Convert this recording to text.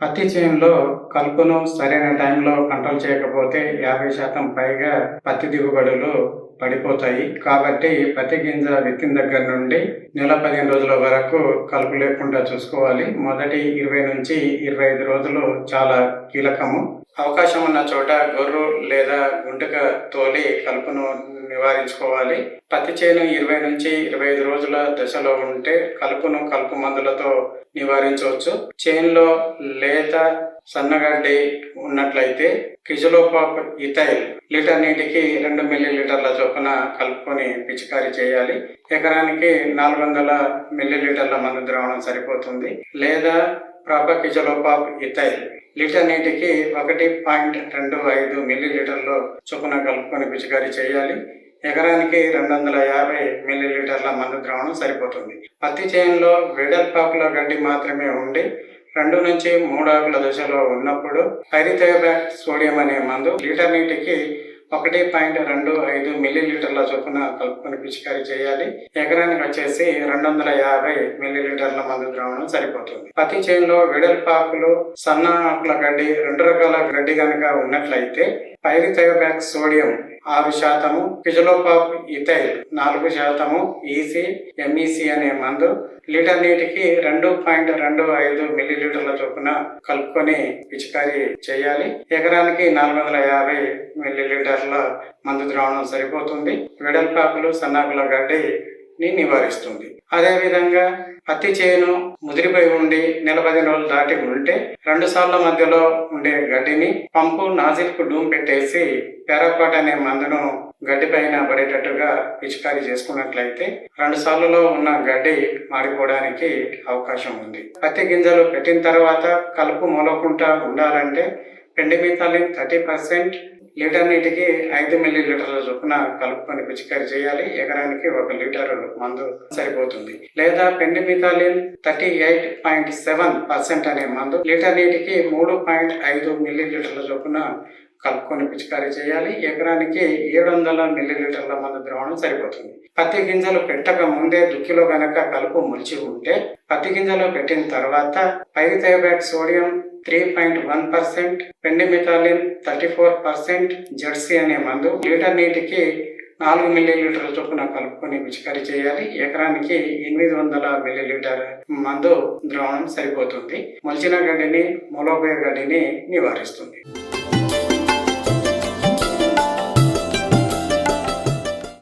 పత్తి చేనులో కలుపును సరైన టైంలో కంట్రోల్ చేయకపోతే యాభై శాతం పైగా పత్తి దిగుబడులు పడిపోతాయి. కాబట్టి పత్తి గింజ విత్తిన దగ్గర నుండి నెల పదిహేను రోజుల వరకు కలుపు లేకుండా చూసుకోవాలి. మొదటి ఇరవై నుంచి ఇరవై ఐదు రోజులు చాలా కీలకము. అవకాశం ఉన్న చోట గొర్రు లేదా గుంటక తోలి కలుపును నివారించుకోవాలి. పత్తి చేను ఇరవై నుంచి ఇరవై ఐదు రోజుల దశలో ఉంటే కలుపును కలుపు మందులతో నివారించవచ్చు. చేనులో లేత సన్నగడ్డి ఉన్నట్లయితే కిజలోపాప్ ఇథైల్ లీటర్ నీటికి రెండు మిల్లీ లీటర్ల చొప్పున కలుపుకొని పిచికారీ చేయాలి. ఎకరానికి నాలుగు వందల మిల్లీ లీటర్ల మందు ద్రావణం సరిపోతుంది. లేదా ప్రాపర్ కిజలోపాప్ ఇథైల్ లీటర్ నీటికి ఒకటి పాయింట్ రెండు ఐదు మిల్లీ లీటర్లు చొప్పున కలుపుకొని పిచికారీ చేయాలి. ఎకరానికి రెండు వందల యాభై మిల్లీ లీటర్ల మందు ద్రావణం సరిపోతుంది. పత్తి చేనులో వెడల్పాకుల గడ్డి మాత్రమే ఉండి రెండు నుంచి మూడు ఆకుల దశలో ఉన్నప్పుడు పైరిథయోబ్యాక్ సోడియం అనే మందు లీటర్ నీటికి ఒకటి పాయింట్ రెండు ఐదు మిల్లీ లీటర్ల చొప్పున కలుపుకొని పిచికారీ చేయాలి. ఎకరానికి వచ్చేసి రెండు వందల యాభై మిల్లీ లీటర్ల మందు ద్రావణం సరిపోతుంది. పత్తి చేనులో వెడల్పాకులు సన్న ఆకుల గడ్డి రెండు రకాల గడ్డి కనుక ఉన్నట్లయితే పైరిథయోబ్యాక్ సోడియం ఆరు శాతము ఫిజలోపాప్ ఇథైల్ నాలుగు శాతము ఈసీ ఎంఈసి అనే మందు. లీటర్ నీటికి రెండు పాయింట్ రెండు ఐదు మిల్లీ లీటర్ల చొప్పున కలుపుకొని పిచికారీ చేయాలి. ఎకరానికి నాలుగు వందల యాభై మిల్లీ లీటర్ల మందు ద్రావణం సరిపోతుంది. వెడల్పాకులు సన్నాకుల గడ్డి ని నివారిస్తుంది. అదేవిధంగా పత్తి చేను ముదిరిపోయి ఉండి నెల పదిహేను రోజులు దాటి ఉంటే రెండు సార్ల మధ్యలో ఉండే గడ్డిని పంపు నాజిల్కు డూమ్ పెట్టేసి పెరపాట్ అనే మందును గడ్డి పైన పడేటట్టుగా పిచికారీ చేసుకున్నట్లయితే రెండు సార్లలో ఉన్న గడ్డి మాడిపోవడానికి అవకాశం ఉంది. పత్తి గింజలు పెట్టిన తర్వాత కలుపు మొలకుండా ఉండాలంటే పెండిమితాలిన్ థర్టీ పర్సెంట్ లీటర్ నీటికి ఐదు మిల్లీ లీటర్ల చొప్పున కలుపుకొని పిచికారీ చేయాలి. ఎకరానికి ఒక లీటర్ మందు సరిపోతుంది. లేదా pendimethalin thirty eight point seven percent అనే మందు లీటర్ నీటికి మూడు పాయింట్ ఐదు మిల్లీ లీటర్ల చొప్పున కలుపుకొని పిచికారీ చేయాలి. ఎకరానికి ఏడు వందల మిల్లీ లీటర్ల మందు ద్రావణం సరిపోతుంది. పత్తి గింజలు పెట్టక ముందే దుక్కిలో గనక కలుపు మొలిచి ఉంటే పత్తి గింజలు పెట్టిన తర్వాత pyrithiobac sodium three point one percent pendimethalin thirty four percent Jersey అనే మందు లీటర్ నీటికి నాలుగు మిల్లీ లీటర్ల చొప్పున కలుపుకొని పిచికారీ చేయాలి. ఎకరానికి ఎనిమిది వందల మిల్లీ లీటర్ మందు ద్రావణం సరిపోతుంది. మొలిచిన గడ్డిని మొలోబే గడ్డిని నివారిస్తుంది.